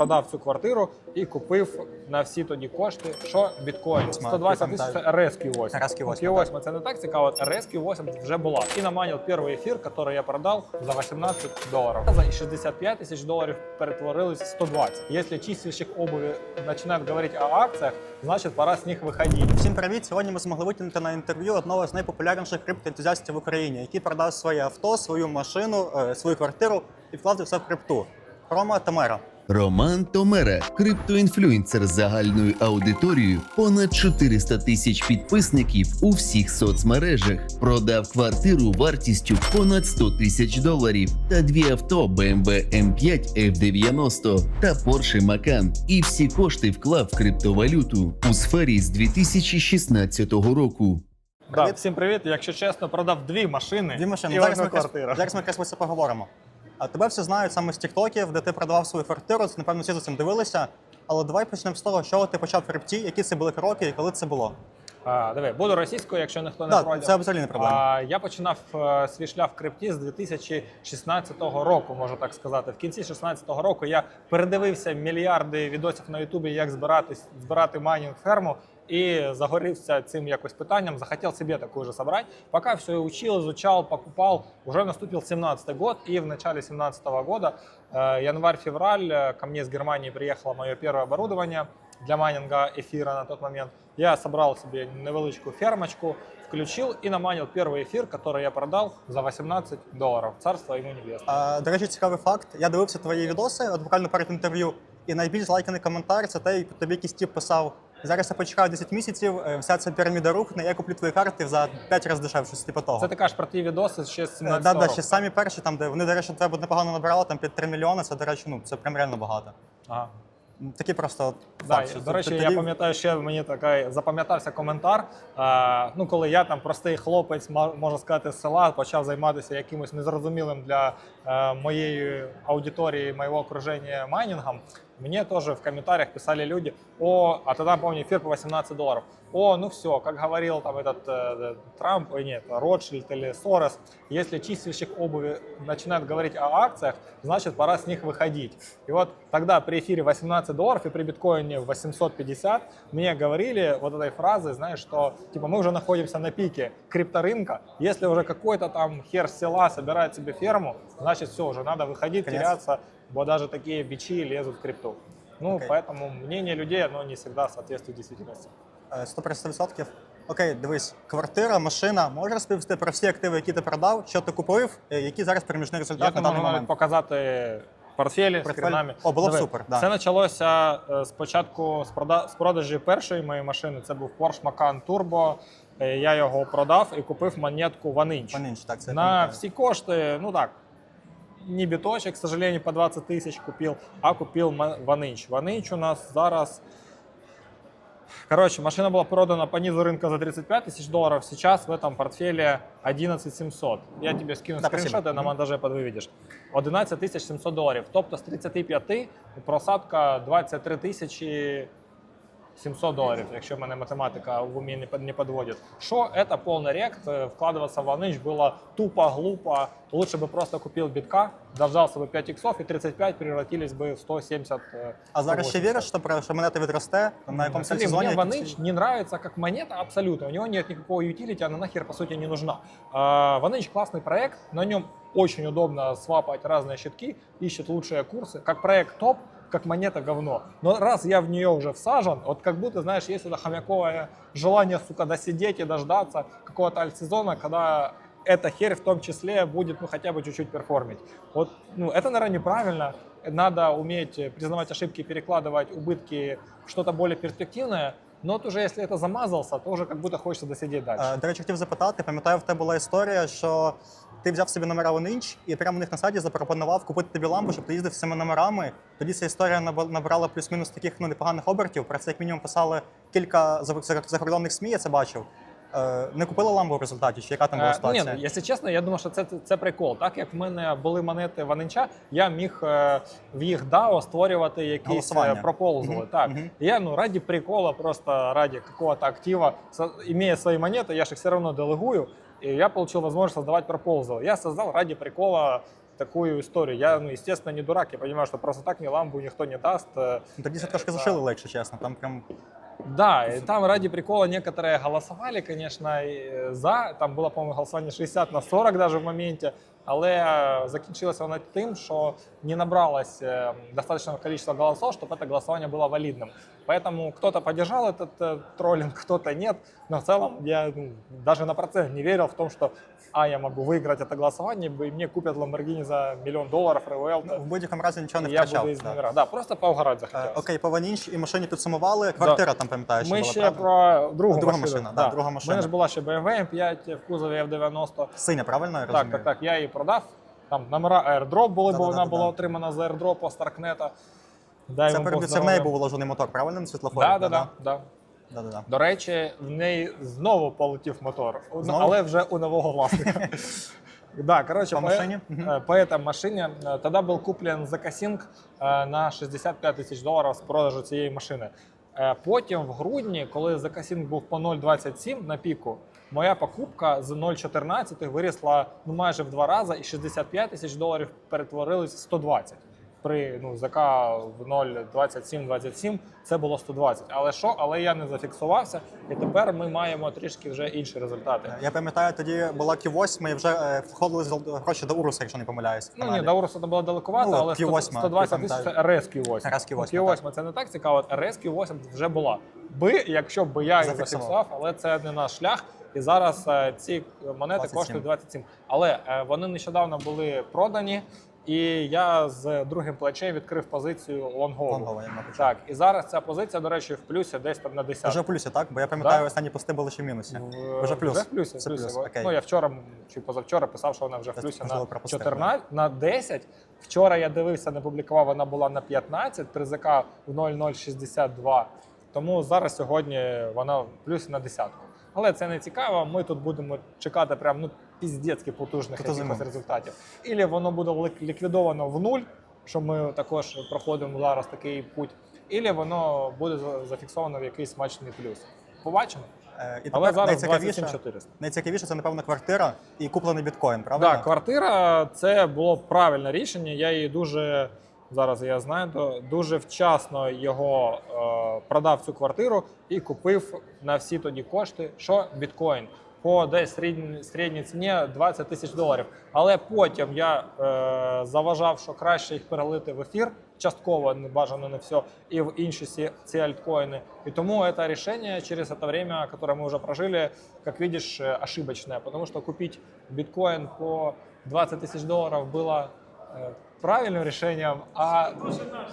продав цю квартиру і купив на всі тоді кошти, що біткоін. 120 тисяч це RSQ8. RSQ8, Q8 це не так цікаво, RSQ8 вже була. І наманив перший ефір, який я продав за 18 доларів. І 65 тисяч доларів перетворились в 120. Якщо чистильщик обуви починають говорити о акціях, значить пора з них виходити. Всім привіт! Сьогодні ми змогли витягнути на інтерв'ю одного з найпопулярніших криптоентузіастів в Україні, який продав своє авто, свою машину, е, свою квартиру і вклав все в крипту. Рома Тамера. Роман Томера, криптоінфлюенсер з загальною аудиторією, понад 400 тисяч підписників у всіх соцмережах, продав квартиру вартістю понад 100 тисяч доларів та дві авто BMW M5 F90 та Porsche Macan. І всі кошти вклав в криптовалюту у сфері з 2016 року. Да, Привіт. всім привіт. Якщо чесно, продав дві машини, Дві машини. і Зараз одну ми, квартиру. зараз ми це поговоримо. Тебе всі знають саме з тіктоків, де ти продавав свою квартиру. Це напевно всі за цим дивилися. Але давай почнемо з того, що ти почав в крипті, які це були кроки і коли це було. А, диви, буду російською, якщо ніхто не Да, проти. це взагалі не проблема. А, я починав е, свій шлях в крипті з 2016 року, можу так сказати. В кінці 2016 року я передивився мільярди відосів на Ютубі, як збирати, збирати майнінг ферму. І загорівся цим якось питанням, захотел себе такую же собрать. Пока все учил, изучал, покупал, уже наступил 17 год, и в начале 17 года, э, январь-февраль, э, ко мне из Германии приехало мое первое оборудование для майнинга эфира на тот момент. Я собрал себе невеличку фермочку, включил и наманил первый эфир, который я продал за 18 долларов. Царство ему небесное. А, до речі, цікавий факт. Я дивився твої відоси, от буквально перед інтерв'ю, і найбільш лайканий коментар це те, як тобі якийсь тіп писав. Зараз я почекаю 10 місяців, е, вся ця піраміда рухне, я куплю твої карти за 5 разів дешевше, щось типу того. Це ти кажеш про ті відоси ще з Е, 17 Да, да, року. ще самі перші, там, де вони, до речі, тебе непогано набирали, там під 3 мільйони, це, до речі, ну, це прям реально багато. Ага. Такі просто Да, факт, і, що до речі, тоді- я пам'ятаю, ще мені такий запам'ятався коментар. Е, ну, коли я там простий хлопець, можна сказати, з села, почав займатися якимось незрозумілим для е, моєї аудиторії, моєго окруження майнінгом. Мне тоже в комментариях писали люди, о, а тогда, помню, эфир по 18 долларов. О, ну все, как говорил там этот э, Трамп, ой, нет, Ротшильд или Сорос, если чистильщик обуви начинает говорить о акциях, значит, пора с них выходить. И вот тогда при эфире 18 долларов и при биткоине 850 мне говорили вот этой фразой, знаешь, что типа мы уже находимся на пике крипторынка, если уже какой-то там хер села собирает себе ферму, значит все, уже надо выходить, Конец. теряться, вот даже такие бичи лезут в крипту. Ну, Окей. поэтому мнение людей, оно не всегда соответствует действительности. Е, 150%. Окей, дивись, квартира, машина. Можеш розповісти про всі активи, які ти продав, що ти купив, е, які зараз переміжний Я результат на тобі даний момент. показати портфелі з Портфель? хренами. О, було б Диви, супер, да. Це почалося е, спочатку з, прода- з продажі першої моєї машини. Це був Porsche Macan Turbo. Е, Я його продав і купив монетку Ванинч. Ванинч, так, це я На пам'ятаю. всі кошти, ну так, не біточок, к сожалению, по 20 тисяч купив, а купив ма- Ванинч. Ванинч у нас зараз. Короче, машина была продана по низу рынка за 35 тысяч долларов. Сейчас в этом портфеле 11 700. Я тебе скину Да, скріншоти, спасибо. на Мгм. монтаже подвиведеш. 11 тисяч 700 доларів. Тобто з 35 просадка 23 тисячі 700 доларів, якщо мене математика в умі не под- не підводить. Що це повний рект, е, вкладуватися в Ванич було тупо, глупо. Лучше бы просто купил битка, дождался бы 5 иксов и 35 превратились бы в 170. е, А зараз ще 180. віриш, що, про- що монета відросте на якомусь Смотри, сезоні? мне якийсь- Ваныч не нравится как монета абсолютно. У него нет никакого utility, она нахер по сути не нужна. А, Ваныч классный проект, на нем очень удобно свапать разные щитки, ищет лучшие курсы. Как проект топ, как монета говно. Но раз я в нее уже всажен, вот как будто, знаешь, есть это хомяковое желание, сука, досидеть и дождаться какого-то альтсезона, когда эта херь в том числе будет, ну, хотя бы чуть-чуть перформить. Вот, ну, это, наверное, неправильно. Надо уметь э, признавать ошибки, перекладывать убытки в что-то более перспективное. Но вот уже если это замазался, то уже как будто хочется досидеть дальше. Е, До речі, хотів запитати, пам'ятаю, в тебе була історія, що ти взяв собі номера Ванинч і прямо у них на сайті запропонував купити тобі ламбу, щоб ти їздив з цими номерами. Тоді ця історія набрала плюс-мінус таких ну, непоганих обертів. Про це як мінімум писали кілька за- за- закордонних СМІ, я це бачив. Е, Не купила ламбу в результаті, чи яка там була Е, ситуація? Ні, ну, якщо чесно, я думаю, що це, це, прикол. Так як в мене були монети Ваненча, я міг е, в їх DAO створювати якісь пропозали. Мгм, Так. мгм. Я ну, ради прикола, просто ради какого-то актива, имея свои монеты, я же их все равно делегую, и я получил возможность создавать пропозалы. Я создал ради прикола такую историю. Я, ну, естественно, не дурак, я понимаю, что просто так мне ламбу никто не даст. Э, Ну, Тоді це трошки зашили, якщо чесно. Там прям Да, и там ради прикола некоторые голосовали, конечно, и за. Там было, по-моему, голосування 60 на 40 даже в моменте. Але е, закінчилося воно тим, що не набралось достаточного количества голосов, чтобы это голосование было валидным. Поэтому кто-то поддержал этот троллинг, кто-то нет. Но в целом я даже на процент не верил в том, что а, я могу выиграть это голосование, и мне купят Ламборгини за миллион долларов, РВЛ, ну, в будь-якому разі нічого не я втрачав. буду из да. номера. Да, просто поугарать Е, захотелось. Окей, по Ваніч і машині підсумували. Квартира там пам'ятаєш, Ми була, ще правда? про другу Друга машину. машина, да, друга машина. У мене ж була ще BMW M5 в кузові F90. Синя, правильно я Так, розумію? так, так. Я її продав. Там номера AirDrop були, бо вона Да-да-да-да. була отримана з AirDrop Старкнета. Дай Це, йому Бог в неї був вложений мотор, правильно на світлофорі? Да, да, да, да. да, да, да. До речі, в неї знову полетів мотор, Ну, Знову? але вже у нового власника. Да, короче, По по, машине? Мгм. э, по этой машине э, тогда был куплен закасінг э, на 65 тисяч доларів з продажу цієї машини. Е, Потім в грудні, коли закасінг був по 0,27 на піку, моя покупка з 0,14 вирісла ну, майже в два рази, і 65 тисяч доларів перетворились в 120. При ну, ЗК в 0,27-27 це було 120. Але що? Але я не зафіксувався, і тепер ми маємо трішки вже інші результати. Я пам'ятаю, тоді була Q8 і вже е, входили з- гроші до Уруса, якщо не помиляюсь. Ну ні, до Уруса це було далекувато, Ну, але Q8, 100 120 тисяч це. RS Q8. RS Q8, Ну, Q8 це не так цікаво, RS Q8 вже була. Би, якщо б я їх Зафіксував. але це не наш шлях. І зараз е, ці монети 27. коштують 27. Але е, вони нещодавно були продані, і я з другим плечем відкрив позицію лонгову. Я. Так, і зараз ця позиція, до речі, в плюсі десь там на 10. Вже в плюсі, так? Бо я пам'ятаю, Да. останні пости були ще в мінусі. В- Вже плюс. Вже в плюсі. Це в плюсі. плюс, Бо- окей. Ну, я вчора чи позавчора писав, що вона вже в плюсі можливо, на пропустив, 14, на 10. Вчора я дивився, не публікував, вона була на 15, при ЗК в 0,062. Тому зараз сьогодні вона в плюсі на десятку. Але це не цікаво. Ми тут будемо чекати прям ну піздецьки потужних якихось результатів. Ілі воно буде ліквідовано в нуль, що ми також проходимо зараз такий путь, ілі воно буде зафіксовано в якийсь смачний плюс. Побачимо. Е, І Але тепер зараз найцікавіше, 400. найцікавіше це, напевно, квартира і куплений біткоін, правда? Так, квартира це було правильне рішення. Я її дуже зараз я знаю, то дуже вчасно його е, продав цю квартиру і купив на всі тоді кошти, що біткоін По десь середній, середній ціні 20 тисяч доларів. Але потім я е, заважав, що краще їх перелити в ефір, частково не бажано не все, і в інші ці, ці альткоїни. І тому это решение через это время, которое мы уже прожили, как видишь, э, ошибочное. Потому что купить биткоин по 20 тысяч долларов было э, правильным решением, а,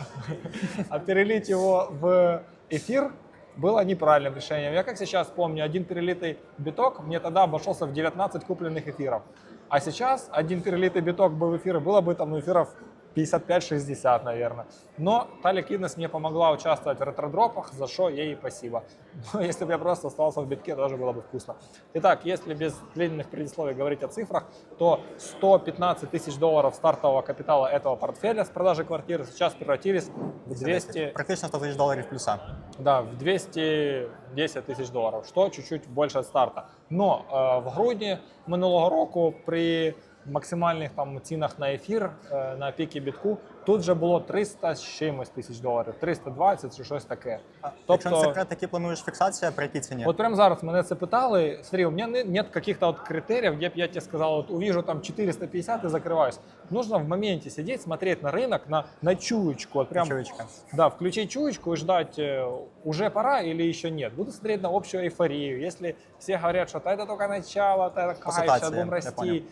а перелить его в эфир было неправильным решением. Я как сейчас помню, один перелитый биток мне тогда обошелся в 19 купленных эфиров. А сейчас один перелитый биток бы в эфиры, было бы там ну, эфиров 55-60, наверное. Но та ликвидность мне помогла участвовать в ретродропах, за что ей спасибо. Но если бы я просто остался в битке, тоже было бы вкусно. Итак, если без длинных предисловий говорить о цифрах, то 115 тысяч долларов стартового капитала этого портфеля с продажи квартиры сейчас превратились в 200, Практично 100 тисяч доларів плюса. да, в 210 тисяч доларів, що чуть-чуть більше від старта. Но е, в грудні минулого року при максимальних там цінах на ефір е, на піки бітку тут вже було 300 з чимось тисяч доларів, 320 чи щось таке. А, Тобто- Якщо не секрет, які плануєш фіксація, при якій ціні? Вот прямо зараз мене це питали. Смотри, у меня не- нет каких-то вот критериев, где б я тебе сказал, вот увижу там 450 и закрываюсь. Нужно в моменте сидеть, смотреть на рынок, на, на чуечку. Вот прям, Чуєчка. да, включить чуечку и ждать, э, уже пора или еще нет. Буду смотреть на общую эйфорию. Если все говорят, что это только начало, это кайф, ситуации, сейчас будем я понял. расти, э,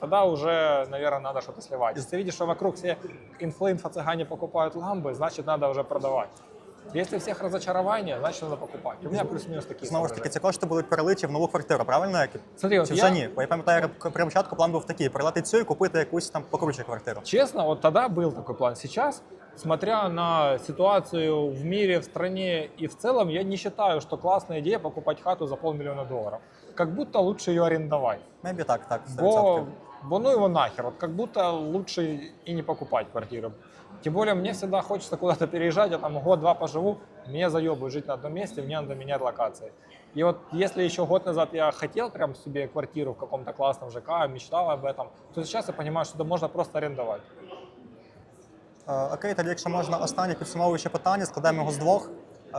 тогда уже, наверное, надо что-то сливать. Если ты видишь, что вокруг все инфлы, инфо-цыгане покупают ламбы, значит, надо уже продавать. Если всех разочарование, значит, надо покупать. У меня плюс-минус такие Знову ж таки, соображения. ці кошти будуть перелиті в нову квартиру, правильно? Як- Смотри, вот Чи я- вже ні? Бо я пам'ятаю, при початку план був такий: перелати цю і купити якусь там покруче квартиру. Честно, вот тогда был такой план. Сейчас, смотря на ситуацию в мире, в стране и в целом, я не считаю, что классная идея покупать хату за полмиллиона долларов. Как будто лучше ее арендовать. Мебі так, так, 100%. Бо бо ну его нахер, вот как будто лучше и не покупать квартиру. Тем более мне всегда хочется куда-то переезжать, я там год-два поживу, меня заебывает жить на одном месте, мне надо менять локации. И вот если еще год назад я хотел прям себе квартиру в каком-то классном ЖК, мечтал об этом, то сейчас я понимаю, что это можно просто арендовать. Е, Окей, тоді, якщо можна, останнє підсумовуюче питання, складаємо його з двох.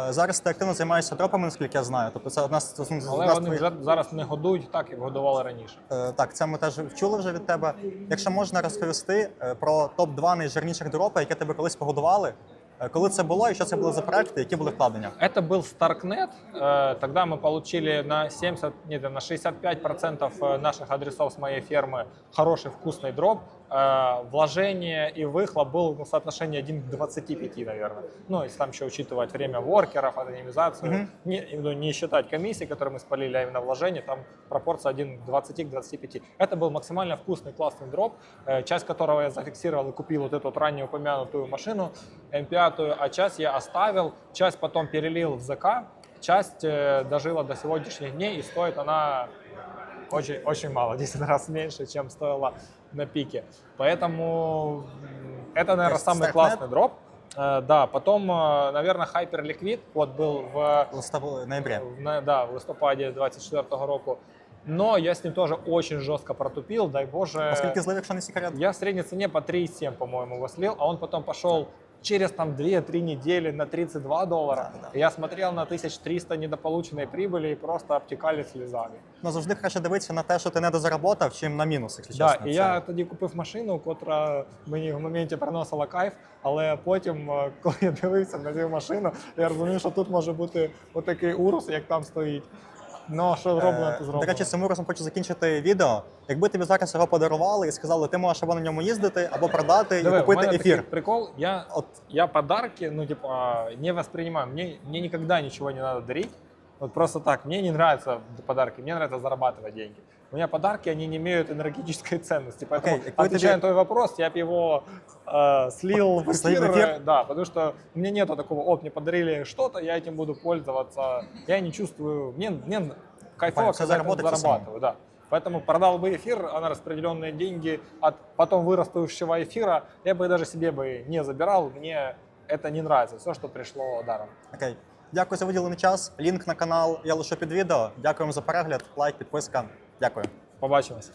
Е, Зараз ти активно займаєшся дропами, наскільки я знаю. Тобто це одна з, з, з Але одна з вони твоїх- вже зараз не годують так, як годували раніше. Е, Так, це ми теж вчули вже від тебе. Якщо можна розповісти е, про топ-2 найжирніших дропи, які тебе колись погодували, е, коли це було і що це були за проекти, які були вкладення? Это был Starknet. Э, Тогда мы получили на 70, нет, на 65% э, наших адресов с моей фермы хороший вкусный дроп. Э, Вложение и выхлоп был ну, соотношение 1 к 25, наверное. Ну, если там еще учитывать время воркеров, анонимизацию, Мгм. не, ну, не считать комиссии, которые мы спалили, а именно вложение, там пропорция 1 к 20 к 25. Это был максимально вкусный, классный дроп, э, часть которого я зафиксировал и купил вот эту вот ранее упомянутую машину М5, а часть я оставил, часть потом перелил в ЗК, часть э, дожила до сегодняшних дней и стоит она очень, очень мало, 10 раз меньше, чем стоила на пике. Поэтому м, это, наверное, есть самый Starknet? классный дроп. Э, Да, потом, э, наверное, Hyperliquid, вот был в Листопад ноябрі. в, на- да, в листопаді 24-го року. Но я с ним тоже очень жестко протупил, дай боже. Оскільки злив, якщо не секрет? Я в средней цене по 3,7, по-моему, его слил, а он потом пошел через там 2-3 недели на 32 доллара. Да, да. Я смотрел на 1300 недополученной прибыли и просто обтекали слезами. Ну завжди краще дивитися на те, що ти не дозаработав, чим на мінус, якщо Да, чесно. і Це- я тоді купив машину, котра мені в моменті приносила кайф, але потім, е, коли я дивився на цю машину, я розумів, що тут може бути отакий урус, як там стоїть. Ну, що зроблено, Е, то зроблено. До речі, цим разом хочу закінчити відео. Якби тобі зараз його подарували і сказали, ти можеш або на ньому їздити, або продати Диви, і у мене ефір. такий прикол, я, От я подарки, ну, типа, не воспринимаю. Мне, мне никогда ничего не надо дарить. Вот просто так. Мне не нравятся подарки, мне нравится зарабатывать деньги. У меня подарки, они не имеют энергетической ценности. Поэтому, Окей, какой отвечая тебе- на твой вопрос, я бы его э, слил в Слил эфир. в эфир? Да, потому что у меня нету такого, о, мне подарили что-то, я этим буду пользоваться. Я не чувствую, мне, мне кайфово, Понятно, когда я это заработать всё зарабатываю. Да. Поэтому продал бы эфир, а на распределенные деньги от потом вырастающего эфира, я бы даже себе бы не забирал, мне это не нравится, все, что пришло даром. окей. Дякую за виділений час. Лінк на канал я лишу під відео. Дякуємо за перегляд, лайк, підписка. Дякую. Побачимось.